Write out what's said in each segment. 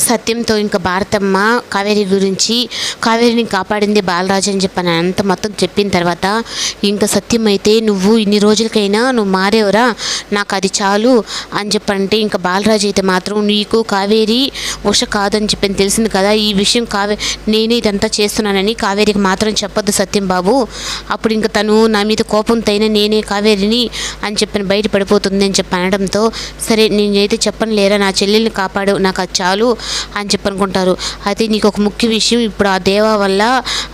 సత్యంతో ఇంకా భారతమ్మ కావేరి గురించి కావేరిని కాపాడింది బాలరాజు అని చెప్పని అంత మొత్తం చెప్పిన తర్వాత ఇంకా సత్యం అయితే నువ్వు ఇన్ని రోజులకైనా నువ్వు మారేవరా? నాకు అది చాలు అని చెప్పంటే ఇంకా బాలరాజు అయితే మాత్రం నీకు కావేరి ఉష కాదని చెప్పని తెలిసింది కదా ఈ విషయం కావే నేనే ఇదంతా చేస్తున్నానని కావేరికి మాత్రం చెప్పొద్దు సత్యం బాబు. అప్పుడు ఇంకా తను నా మీద కోపంతో అయినా నేనే కావేరిని అని చెప్పని బయట పడిపోతుంది అని చెప్పి అనడంతో సరే నేనైతే చెప్పను లేరా నా చెల్లెల్ని కాపాడు నాకు అది చాలు అని చెప్పి అనుకుంటారు అయితే నీకు ఒక ముఖ్య విషయం ఇప్పుడు ఆ దేవా వల్ల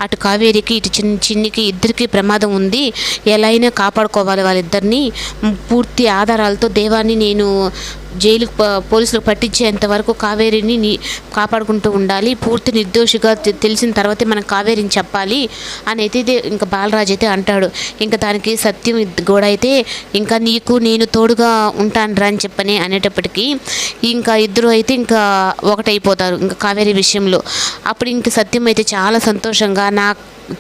అటు కావేరికి ఇటు చిన్న చిన్నికి ఇద్దరికి ప్రమాదం ఉంది. ఎలా అయినా కాపాడుకోవాలి వాళ్ళిద్దరిని. పూర్తి ఆధారాలతో దేవాన్ని నేను జైలుకు పోలీసులకు పట్టించేంత వరకు కావేరిని కాపాడుకుంటూ ఉండాలి. పూర్తి నిర్దోషిగా తె- తెలిసిన తర్వాతే మనం కావేరిని చెప్పాలి అని అయితే ఇంకా బాలరాజు అయితే అంటాడు. ఇంకా దానికి సత్యం కూడా అయితే ఇంకా నీకు నేను తోడుగా ఉంటాను రా అని చెప్పని అనేటప్పటికీ ఇంకా ఇద్దరు అయితే ఇంకా ఒకటైపోతారు ఇంకా కావేరి విషయంలో. అప్పుడు ఇంక సత్యం అయితే చాలా సంతోషంగా నా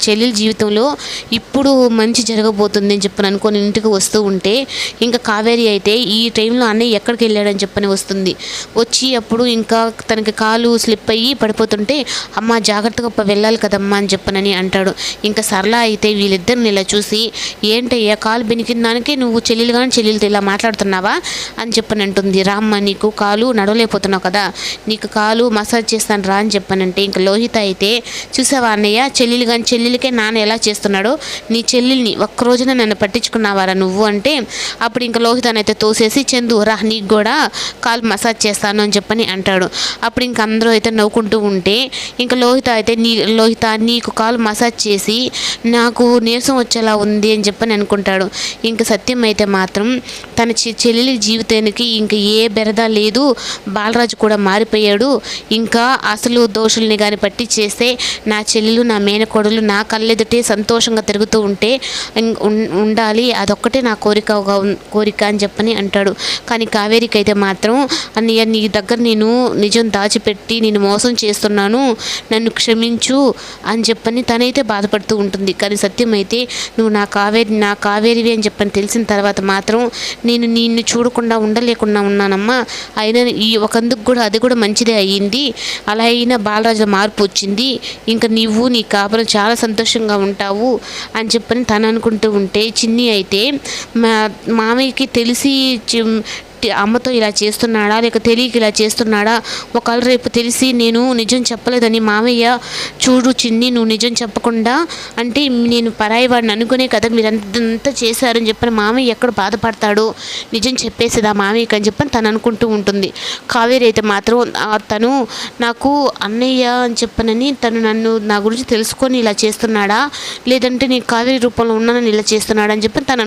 చెల్లెల జీవితంలో ఇప్పుడు మంచి జరగబోతుంది అని చెప్పని అనుకొని ఇంటికి వస్తూ ఉంటే ఇంకా కావేరి అయితే ఈ టైంలో అన్నయ్య ఎక్కడికి వెళ్ళాడని చెప్పని వస్తుంది. వచ్చి అప్పుడు ఇంకా తనకి కాలు స్లిప్ అయ్యి పడిపోతుంటే అమ్మ జాగ్రత్తగా వెళ్ళాలి కదమ్మా అని చెప్పనని అంటాడు. ఇంకా సరళ అయితే వీళ్ళిద్దరిని ఇలా చూసి ఏంటయ్యా కాలు బెనికిన దానికి నువ్వు చెల్లెలు కానీ చెల్లెలతో ఇలా మాట్లాడుతున్నావా? అని చెప్పని అంటుంది. రామ్మ నీకు కాలు నడవలేకపోతున్నావు కదా నీకు కాలు మసాజ్ చేస్తాను రా అని చెప్పనంటే ఇంకా లోహిత అయితే చూసావా అన్నయ్య చెల్లెలు కానీ చెల్లెలకే నాన్న ఎలా చేస్తున్నాడో నీ చెల్లెల్ని ఒక్క రోజున నన్ను పట్టించుకున్నావారా నువ్వు? అంటే అప్పుడు ఇంకా లోహితనైతే తోసేసి చందు రా నీకు కూడా కాలు మసాజ్ చేస్తాను అని చెప్పని అంటాడు. అప్పుడు ఇంక అందరూ అయితే నవ్వుకుంటూ ఉంటే ఇంకా లోహిత అయితే నీ లోహిత నీకు కాలు మసాజ్ చేసి నాకు నీరసం వచ్చేలా ఉంది అని చెప్పని అనుకుంటాడు. ఇంకా సత్యం అయితే మాత్రం తన చె- చెల్లెలి జీవితానికి ఇంకా ఏ బెరద లేదు. బాలరాజు కూడా మారిపోయాడు. ఇంకా అసలు దోషుల్ని కానీ పట్టి చేస్తే నా చెల్లెలు నా మేనకోడలు నా కళ్ళెదుటే సంతోషంగా తిరుగుతూ ఉంటే ఇం- ఉండాలి. అదొక్కటే నా కోరికగా కోరిక అని చెప్పని అంటాడు. కానీ కావేరికి అయితే మాత్రం అన్నయ్య నీ దగ్గర నేను నిజం దాచిపెట్టి నేను మోసం చేస్తున్నాను నన్ను క్షమించు అని చెప్పని తనైతే బాధపడుతూ ఉంటుంది. కానీ సత్యం అయితే నువ్వు నా కావేరి నా కావేరివి అని చెప్పని తెలిసిన తర్వాత మాత్రం నేను నిన్ను చూడకుండా ఉండలేకుండా ఉన్నానమ్మా. అయినా ఈ ఒకందుకు కూడా అది కూడా మంచిదే అయ్యింది. అలా అయినా బాలరాజు మార్పు వచ్చింది. ఇంకా నీవు నీ కాపురం చాలా సంతోషంగా ఉంటావు అని చెప్పని తను అనుకుంటూ ఉంటే చిన్ని అయితే మా మామయ్యకి తెలిసి అమ్మతో ఇలా చేస్తున్నాడా లేక తెలియక ఇలా చేస్తున్నాడా? ఒకవేళ రేపు తెలిసి నేను నిజం చెప్పలేదని మామయ్య చూడు చిన్ని నువ్వు నిజం చెప్పకుండా అంటే నేను పరాయి వాడిని అనుకునే కదా మీరు అంతంతా చేశారని చెప్పని మామయ్య ఎక్కడ బాధపడతాడో? నిజం చెప్పేసేదా మామయ్యకి అని చెప్పని తను అనుకుంటూ ఉంటుంది. కావేరి అయితే మాత్రం తను నాకు అన్నయ్య అని చెప్పనని తను నన్ను నా గురించి తెలుసుకొని ఇలా చేస్తున్నాడా? లేదంటే నేను కావేరి రూపంలో ఉన్నానని ఇలా చేస్తున్నాడా అని చెప్పని తను